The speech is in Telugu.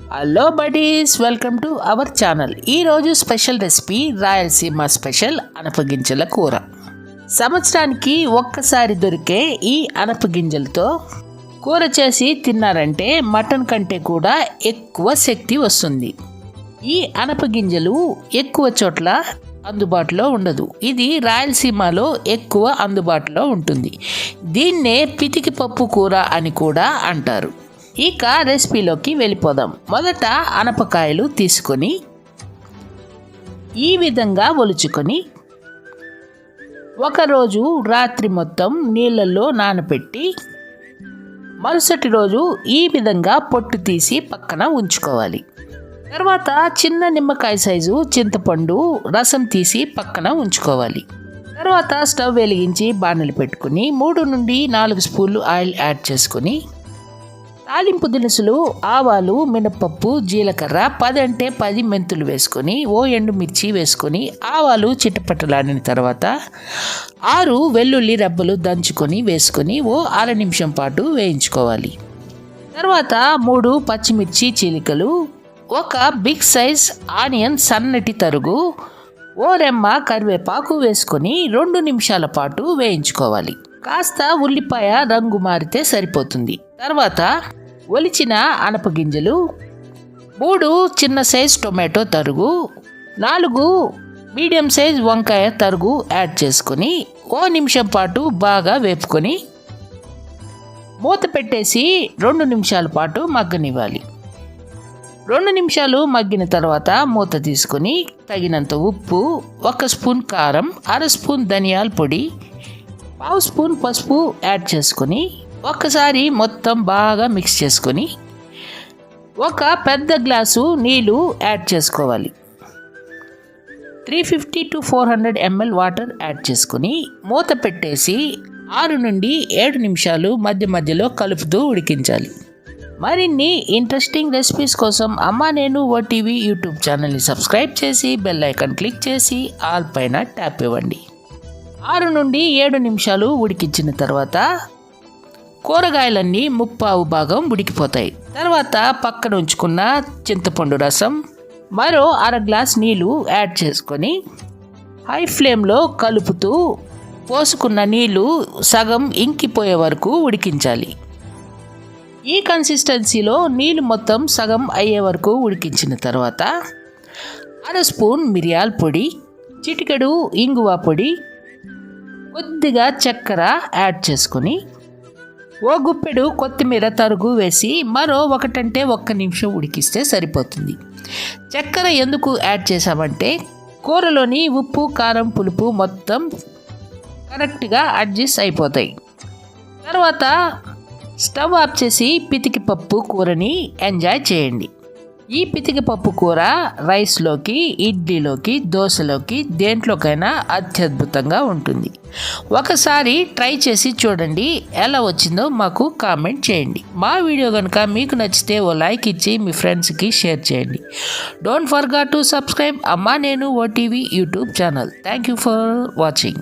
Hello buddies welcome to our channel ఈరోజు స్పెషల్ రెసిపీ రాయలసీమ స్పెషల్ అనపగింజల కూర. సంవత్సరానికి ఒక్కసారి దొరికే ఈ అనపగింజలతో కూర చేసి తిన్నారంటే మటన్ కంటే కూడా ఎక్కువ శక్తి వస్తుంది. ఈ అనపగింజలు ఎక్కువ చోట్ల అందుబాటులో ఉండదు. ఇది రాయలసీమలో ఎక్కువ అందుబాటులో ఉంటుంది. దీన్నే పితికి పప్పు కూర అని కూడా అంటారు. ఇక రెసిపీలోకి వెళ్ళిపోదాం. మొదట అనపకాయలు తీసుకొని ఈ విధంగా ఒలుచుకొని ఒకరోజు రాత్రి మొత్తం నీళ్ళల్లో నానబెట్టి మరుసటి రోజు ఈ విధంగా పొట్టు తీసి పక్కన ఉంచుకోవాలి. తర్వాత చిన్న నిమ్మకాయ సైజు చింతపండు రసం తీసి పక్కన ఉంచుకోవాలి. తర్వాత స్టవ్ వెలిగించి బాణలు పెట్టుకుని మూడు నుండి నాలుగు స్పూన్లు ఆయిల్ యాడ్ చేసుకుని తాలింపు దినుసులు ఆవాలు మినపప్పు జీలకర్ర పది అంటే పది మెంతులు వేసుకొని ఓ ఎండుమిర్చి వేసుకొని ఆవాలు చిట్టపట్టలాడిన తర్వాత ఆరు వెల్లుల్లి రబ్బలు దంచుకొని వేసుకొని ఓ అర నిమిషం పాటు వేయించుకోవాలి. తర్వాత మూడు పచ్చిమిర్చి చీలికలు ఒక బిగ్ సైజ్ ఆనియన్ సన్నటి తరుగు ఓ రెమ్మ కరివేపాకు వేసుకొని రెండు నిమిషాల పాటు వేయించుకోవాలి. కాస్త ఉల్లిపాయ రంగు మారితే సరిపోతుంది. తర్వాత ఒలిచిన అనపగింజలు మూడు చిన్న సైజ్ టొమాటో తరుగు నాలుగు మీడియం సైజ్ వంకాయ తరుగు యాడ్ చేసుకొని ఓ నిమిషం పాటు బాగా వేపుకొని మూత పెట్టేసి రెండు నిమిషాల పాటు మగ్గనివ్వాలి. రెండు నిమిషాలు మగ్గిన తర్వాత మూత తీసుకొని తగినంత ఉప్పు ఒక స్పూన్ కారం అర స్పూన్ ధనియాల పొడి పావు స్పూన్ పసుపు యాడ్ చేసుకొని ఒక్కసారి మొత్తం బాగా మిక్స్ చేసుకొని ఒక పెద్ద గ్లాసు నీళ్ళు యాడ్ చేసుకోవాలి. Three fifty to four hundred ML water add చేసుకొని మూత పెట్టేసి ఆరు నుండి ఏడు నిమిషాలు మధ్య మధ్యలో కలుపుతూ ఉడికించాలి. మరిన్ని ఇంట్రెస్టింగ్ రెసిపీస్ కోసం అమ్మ నేను ఓటీవీ యూట్యూబ్ ఛానల్ని సబ్స్క్రైబ్ చేసి బెల్ ఐకాన్ క్లిక్ చేసి ఆల్ పైన ట్యాప్ ఇవ్వండి. ఆరు నుండి ఏడు నిమిషాలు ఉడికించిన తర్వాత కూరగాయలన్నీ ముప్పావు భాగం ఉడికిపోతాయి తర్వాత పక్కన ఉంచుకున్న చింతపండు రసం మరో అర గ్లాస్ నీళ్ళు యాడ్ చేసుకొని హై ఫ్లేమ్లో కలుపుతూ పోసుకున్న నీళ్ళు సగం ఇంకిపోయే వరకు ఉడికించాలి. ఈ కన్సిస్టెన్సీలో నీళ్ళు మొత్తం సగం అయ్యే వరకు ఉడికించిన తర్వాత అర స్పూన్ మిరియాల పొడి చిటికెడు ఇంగువ పొడి కొద్దిగా చక్కెర యాడ్ చేసుకొని ఓ గుప్పెడు కొత్తిమీర తరుగు వేసి మరో ఒకటంటే ఒక్క నిమిషం ఉడికిస్తే సరిపోతుంది. చక్కెర ఎందుకు యాడ్ చేసామంటే కూరలోని ఉప్పు కారం పులుపు మొత్తం కరెక్ట్గా అడ్జస్ట్ అయిపోతాయి. తర్వాత స్టవ్ ఆఫ్ చేసి పితికి పప్పు కూరని ఎంజాయ్ చేయండి. ఈ పితికి పప్పు కూర రైస్లోకి ఇడ్లీలోకి దోశలోకి దేంట్లోకైనా అత్యద్భుతంగా ఉంటుంది. ఒకసారి ట్రై చేసి చూడండి ఎలా వచ్చిందో మాకు కామెంట్ చేయండి. మా వీడియో కనుక మీకు నచ్చితే ఓ లైక్ ఇచ్చి మీ ఫ్రెండ్స్కి షేర్ చేయండి. డోంట్ ఫర్గా టు సబ్స్క్రైబ్ అమ్మా నేను OTV YouTube channel. Thank you for watching